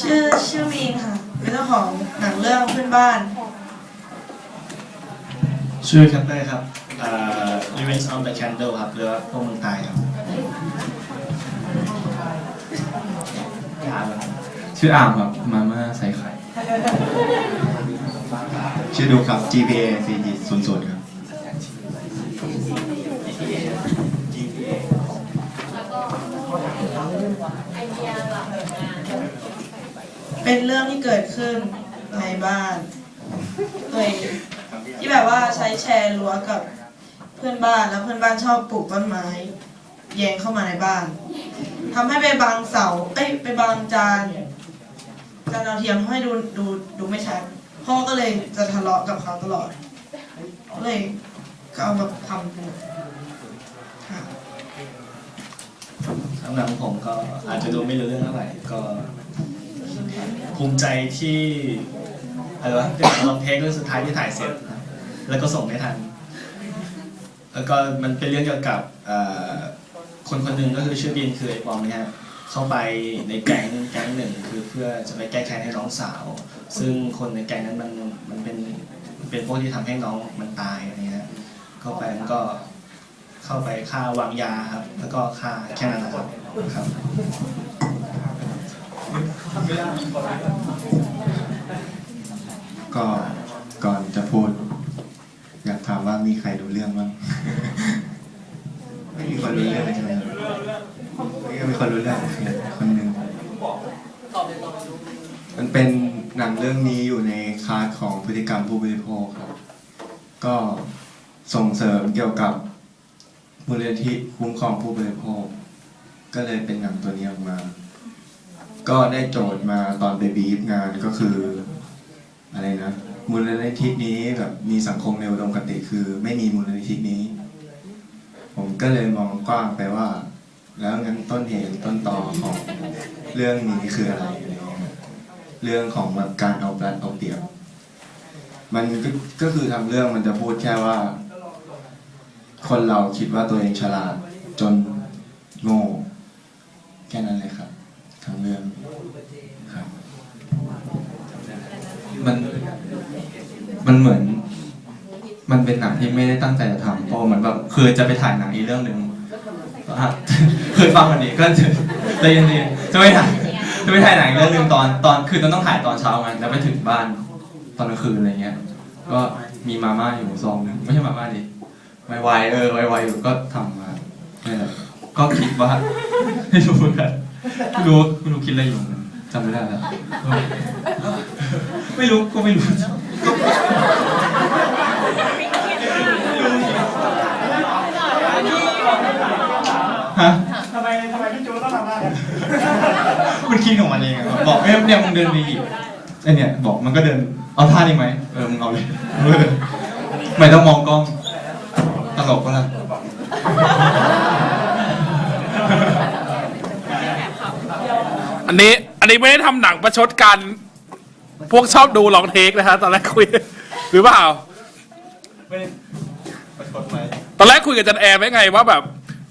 ชื่อชื่อมีนค่ะเป็นเจ้าของหนังเรื่องเพื่อนบ้าน ชื่อแคปเตอร์ครับเอ่อ Revenge of the Candle ครับหรือว่าพวกมึงตายครับยาวแล้วชื่ออาร์มครับ มาม่าใส่ไข่ ชื่อดูครับ GPA 4 0 0ครับ เป็นเรื่องที่เกิดขึ้นในบ้านตัวเองที่แบบว่าใช้แชร์รั้วกับเพื่อนบ้านแล้วเพื่อนบ้านชอบปลูกต้นไม้ แยงเข้ามาในบ้านทำให้ไปบังเสาเอ้ยไปบังจานจานดาวเทียมให้ดูดูดูไม่ชัดพ่อก็เลยจะทะเลาะกับเขาตลอดเลยก็เอามาทำกันค่ะ สำหรับผมก็อาจจะดูไม่รู้เรื่องเท่าไหร่ก็ ภูมิใจที่อะไรวะเป็นลองเทคเรื่องสุดท้ายที่ถ่ายเสร็จ แล้วก็ส่งไม่ทัน แล้วก็มันเป็นเรื่องเกี่ยวกับคนคนหนึ่งก็คือชื่อบีนคือไอ้ปอมนี่ยฮะเข้าไปในแก๊งแก๊งหนึ่งคือเพื่อจะไปแก้แค้นให้น้องสาว ซึ่งคนในแก๊งนั้นมันมันเป็นเป็นพวกที่ทำให้น้องมันตายอะไรเงี้ยเข้าไปมันก็เข้าไปฆ่าวางยาครับ แล้วก็ฆ่าแค่นั้นนะครับครับ ก็ก่อนจะพูด อยากถามว่ามีใครรู้เรื่องบ้างไม่มีคนรู้เรื่องใช่ไหมไม่มีคนรู้เรื่องโอเคคนหนึ่งมันเป็นหนังเรื่องนี้อยู่ในคลาสของพฤติกรรมผู้บริโภคครับ ก็ส่งเสริมเกี่ยวกับมูลนิธิคุ้มครองผู้บริโภค ก็เลยเป็นหนังตัวนี้ออกมา ก็ได้โจทย์มาตอนไปบีฟงานก็คือ อะไรนะ มูลนิธินี้แบบมีสังคมในอุดมคติคือ ไม่มีมูลนิธินี้ ผมก็เลยมองกว้างไปว่า แล้วงั้นต้นเหตุต้นต่อของเรื่องนี้คืออะไรอะไรเงี้ยเรื่องของแบบการเอาปรัดเอาเปรียบ มันก็ก็คือทำเรื่องมันจะพูดแค่ว่า คนเราคิดว่าตัวเองฉลาดจนโง่แค่นั้นเลยครับทั้งเรื่อง มันมันเหมือน มันเป็นหนังที่ไม่ได้ตั้งใจจะทำเพราะเหมือนแบบคือจะไปถ่ายหนังอีกเรื่องหนึ่งอะเคยฟังวันนี้ก็จะจเย็นๆจะไปถ่ายจะไปถ่ายหนังเรื่องหนึ่งตอนตอนคือตอนต้องถ่ายตอนเช้าไงแล้วไปถึงบ้านตอนกลางคืนอะไรเงี้ย ก็มีมาม่าอยู่ซองหนึงไม่ใช่มาม่าดิไวไวๆเออไวไวๆอยู่ก็ทำมาเนี่ยก็คิดว่าไม่รู้เหมือนกัน ไม่รู้ไม่รู้คิดอะไรอยู่จำไม่ได้แล้วเออไม่รู้ก็ไม่รู้ฮะทำไมทำไมพี่จูต้องทำได้มันคิดของมันเองอะบอกเอ้ยเนี่ยมึงเดินไปหยิบไอเนี่ยบอกมันก็เดินเอาท่านี้ไหมเออมึงเอาเลยเออไม่ต้องมองกล้องตลกปะล่ะ นนี้ อันนี้ไม่ได้ทำหนังประชดกัน พวกชอบดูลองเทคนะฮะตอนแรกคุย หรือเปล่า ไม่ได้ประชดไหมตอนแรกคุยกับอาจันแอร์ไว้ไงว่าแบบ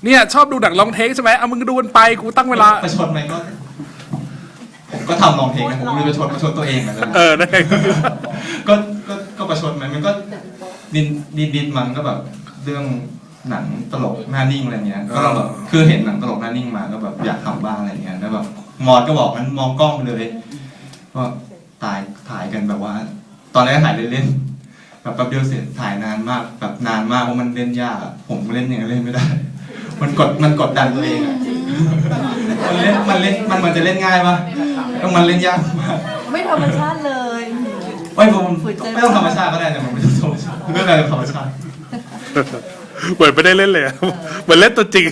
เนี่ยชอบดูหนังลองเทคใช่ไหมเอามึงดูมันไปกูตั้งเวลา ประชดไหมก็ผมก็ทำลองเพลงนะผมไม่ได้ประชดประชดตัวเองเหมือนกันเออนั่นไงก็ก็ก็ประชดไหมมันก็ดินดินดินมันก็แบบเรื่องหนังตลกหน้านิ่งอะไรเงี้ยก็แบบคือเห็นหนังตลกหน้านิ่งมาก็แบบอยากทำบ้างอะไรเงี้ยแล้วแบบ มอดก็บอกมันมองกล้องไปเลยก็ถ่ายถ่ายกันแบบว่า ตอนแรกถ่ายเล่นๆแบบแป๊บเดียวเสร็จถ่ายนานมาก แบบนานมากเพราะมันเล่นยากอะผมเล่นยังไงเล่นไม่ได้ มันกดมันกดดันตัวเองอะมันเล่นมันเล่นมันเหมือนจะเล่นง่ายปะต้องมันเล่นยากมากไม่ธรรมชาติเลยไม่ผมฝืนใจไม่ต้องธรรมชาติก็ได้แต่มันไม่ต้องธรรมชาติเรื่องอะไรธรรมชาติเหมือนไม่ได้เล่นเลยอะเหมือนเล่นตัวจริง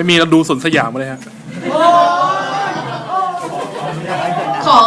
ไม่มีเราดูสวนสยามมาเลยฮะ ขอ